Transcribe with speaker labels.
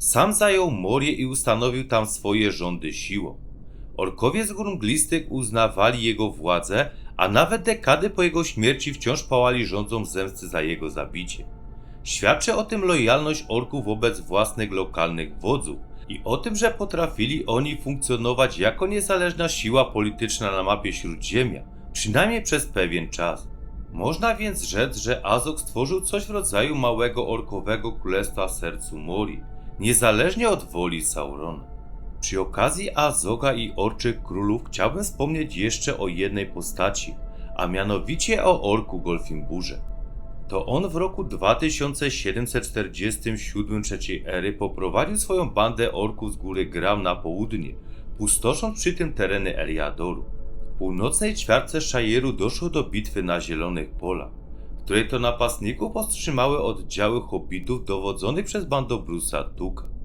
Speaker 1: Sam zajął Morię i ustanowił tam swoje rządy siłą. Orkowie z gór mglistych uznawali jego władzę, a nawet dekady po jego śmierci wciąż pałali rządzą zemsty za jego zabicie. Świadczy o tym lojalność orków wobec własnych lokalnych wodzów i o tym, że potrafili oni funkcjonować jako niezależna siła polityczna na mapie Śródziemia, przynajmniej przez pewien czas. Można więc rzec, że Azog stworzył coś w rodzaju małego orkowego królestwa w sercu Mori, niezależnie od woli Saurona. Przy okazji Azoga i Orczych Królów chciałbym wspomnieć jeszcze o jednej postaci, a mianowicie o orku Golfimburze. To on w roku 2747 trzeciej ery poprowadził swoją bandę orków z góry Gram na południe, pustosząc przy tym tereny Eliadoru. W północnej ćwiartce Szajeru doszło do bitwy na Zielonych Polach, której to napastników powstrzymały oddziały hobbitów dowodzonych przez bandobrusa Tuka.